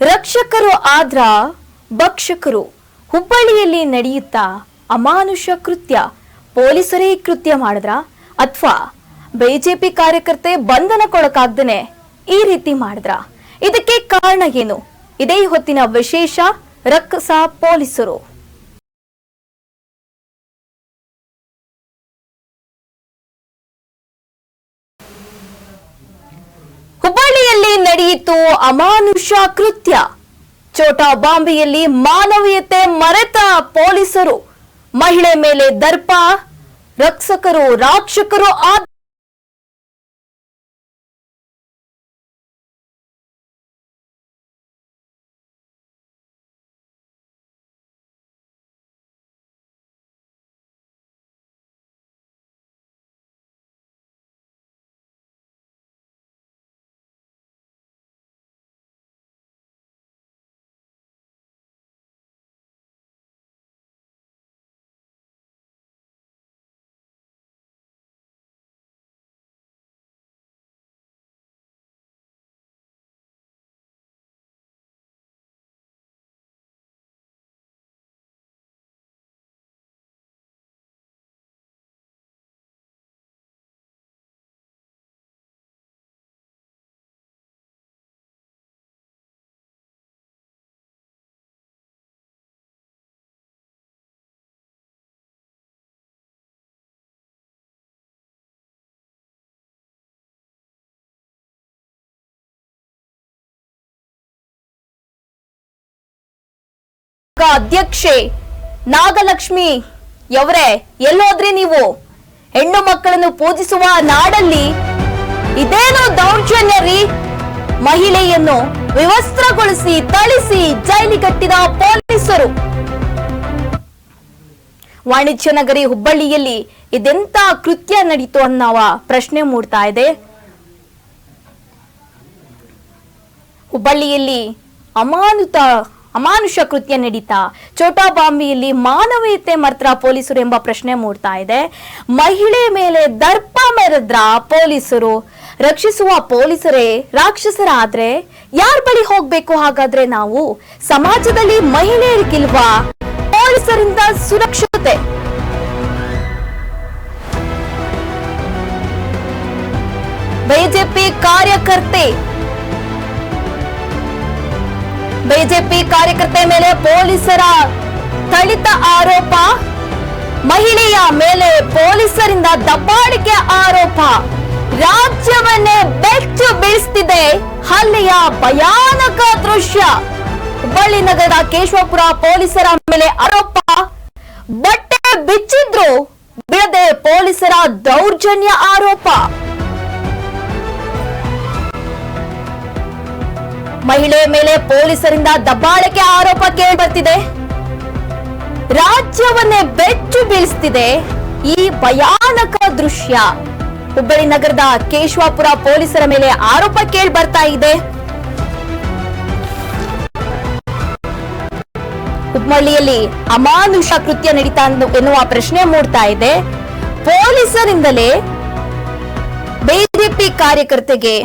ರಕ್ಷಕರು ಆದ್ರ ಭಕ್ಷಕರು. ಹುಬ್ಬಳ್ಳಿಯಲ್ಲಿ ನಡೆಯುತ್ತಾ ಅಮಾನುಷ ಕೃತ್ಯ. ಪೊಲೀಸರೇ ಕೃತ್ಯ ಮಾಡಿದ್ರ? ಅಥವಾ ಬಿಜೆಪಿ ಕಾರ್ಯಕರ್ತೆ ಬಂಧನಕ್ಕೊಳಕಾಗ್ದೇನೆ ಈ ರೀತಿ ಮಾಡಿದ್ರ? ಇದಕ್ಕೆ ಕಾರಣ ಏನು? ಇದೇ ಹೊತ್ತಿನ ವಿಶೇಷ ರಕ್ಕಸ ಪೊಲೀಸರು. ನಡೆಯಿತು. ಅಮಾನುಷ ಕೃತ್ಯ. ಚೋಟಾ ಬಾಂಬೆಯಲ್ಲಿ ಮಾನವೀಯತೆ ಮರೆತ ಪೊಲೀಸರು. ಮಹಿಳೆ ಮೇಲೆ ದರ್ಪ. ರಕ್ಷಕರು ರಾಕ್ಷಕರು ಅಧ್ಯಕ್ಷೆ ನಾಗಲಕ್ಷ್ಮಿ ಯವರೇ, ಎಲ್ಲೋದ್ರಿ ನೀವು? ಹೆಣ್ಣು ಮಕ್ಕಳನ್ನು ಪೂಜಿಸುವ ನಾಡಲ್ಲಿ ಇದೇನು ದೌರ್ಜನ್ಯ ರೀ? ಮಹಿಳೆಯನ್ನು ವಿವಸ್ತ್ರಗೊಳಿಸಿ ಜೈಲಿ ಕಟ್ಟಿದ ಪೊಲೀಸರು. ವಾಣಿಜ್ಯ ನಗರಿ ಹುಬ್ಬಳ್ಳಿಯಲ್ಲಿ ಇದೆಂತ ಕೃತ್ಯ ನಡೀತು ಅನ್ನವ ಪ್ರಶ್ನೆ ಮೂಡ್ತಾ ಇದೆ. ಹುಬ್ಬಳ್ಳಿಯಲ್ಲಿ ಅಮಾನುತ ಅಮಾನುಷ ಕೃತ್ಯ ನಡೀತಾ. ಚೋಟಾ ಬಾಂಬಿಯಲ್ಲಿ ಮಾನವೀಯತೆ ಮರ್ತ್ರ ಪೊಲೀಸರು ಎಂಬ ಪ್ರಶ್ನೆ ಮೂಡ್ತಾ ಇದೆ. ಮಹಿಳೆ ಮೇಲೆ ದರ್ಪ ಮೆರೆದ್ರ ಪೊಲೀಸರು? ರಕ್ಷಿಸುವ ಪೊಲೀಸರೇ, ರಾಕ್ಷಸರಾದ್ರೆ ಯಾರ ಬಳಿ ಹೋಗ್ಬೇಕು ಹಾಗಾದ್ರೆ ನಾವು? ಸಮಾಜದಲ್ಲಿ ಮಹಿಳೆಯರಿಗಿಲ್ವಾ ಪೊಲೀಸರಿಂದ ಸುರಕ್ಷತೆ. ಬಿಜೆಪಿ ಕಾರ್ಯಕರ್ತೆ ಬಿಜೆಪಿ ಕಾರ್ಯಕರ್ತೆ ಮೇಲೆ ಪೊಲೀಸರ ಥಳಿತ ಆರೋಪ. ಮಹಿಳೆಯ ಮೇಲೆ ಪೊಲೀಸರಿಂದ ದಬ್ಬಾಳಿಕೆ ಆರೋಪ. ರಾಜ್ಯವನ್ನೇ ಬೆಚ್ಚು ಬೀಳಿಸ್ತಿದೆ ಹಲ್ಲೆಯ ಭಯಾನಕ ದೃಶ್ಯ. ಹುಬ್ಬಳ್ಳಿ ನಗರದ ಕೇಶವಪುರ ಪೊಲೀಸರ ಮೇಲೆ ಆರೋಪ. ಬಟ್ಟೆ ಬಿಚ್ಚಿದ್ರು, ಬಿಡದೆ ಪೊಲೀಸರ ದೌರ್ಜನ್ಯ ಆರೋಪ. ಮಹಿಳೆ ಮೇಲೆ ಪೊಲೀಸರಿಂದ ದಬ್ಬಾಳಿಕೆ ಆರೋಪ ಕೇಳಿ ಬರ್ತಿದೆ ರಾಜ್ಯವನ್ನೇ ಬೆಚ್ಚು ಬೀಳಿಸ್ತಿದೆ ಈ ಭಯಾನಕ ದೃಶ್ಯ. ಹುಬ್ಬಳ್ಳಿ ನಗರದ ಕೇಶವಾಪುರ ಪೊಲೀಸರ ಮೇಲೆ ಆರೋಪ ಕೇಳಿ ಬರ್ತಾ ಇದೆ. ಹುಬ್ಬಳ್ಳಿಯಲ್ಲಿ ಅಮಾನುಷ ಕೃತ್ಯ ನಡೀತಾ ಎನ್ನುವ ಪ್ರಶ್ನೆ ಮೂಡ್ತಾ ಇದೆ. ಪೊಲೀಸರಿಂದಲೇ ಬಿಜೆಪಿ ಕಾರ್ಯಕರ್ತೆಗೆ